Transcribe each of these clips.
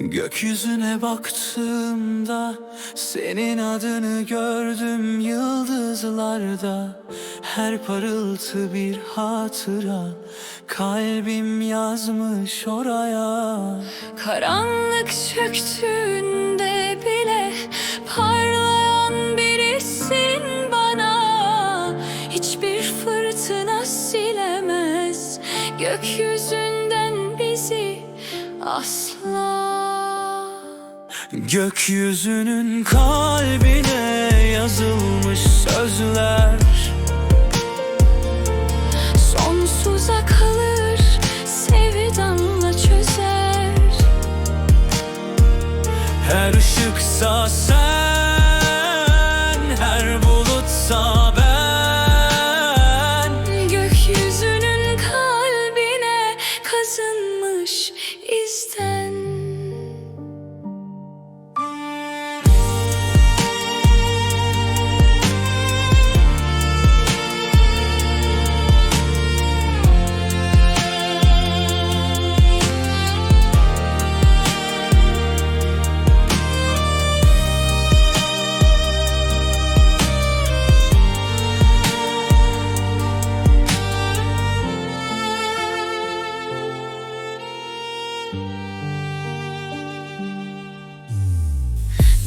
Gökyüzüne baktığımda senin adını gördüm yıldızlarda. Her parıltı bir hatıra kalbim yazmış oraya. Karanlık çöktüğünde bile parlayan birisin bana. Hiçbir fırtına silemez. Gökyüzünden bizi asla Gökyüzünün kalbine yazılmış sözler. Sonsuza kalır sevdanla çözer. Her ışıksa sen, her bulutsa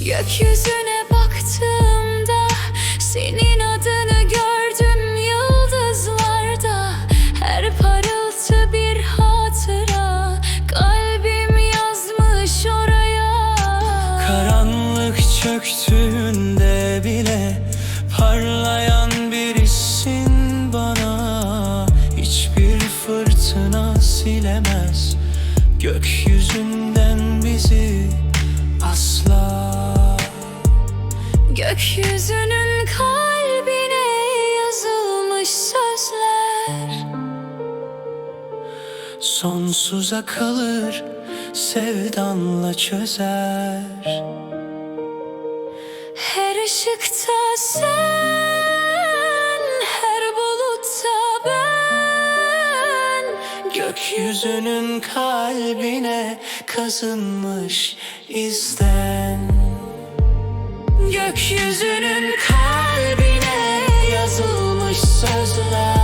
Gökyüzüne baktığımda senin adını gördüm yıldızlarda. Her parıltı bir hatıra kalbim yazmış oraya. Karanlık çöktüğünde bile parlayan birisin bana. Hiçbir fırtına silemez. Gökyüzünden bizi Gökyüzünün kalbine yazılmış sözler. Sonsuza kalır sevdanla çözer. Her ışıkta sen, her bulutta ben. Gökyüzünün kalbine kazınmış izden Gökyüzünün kalbine yazılmış sözler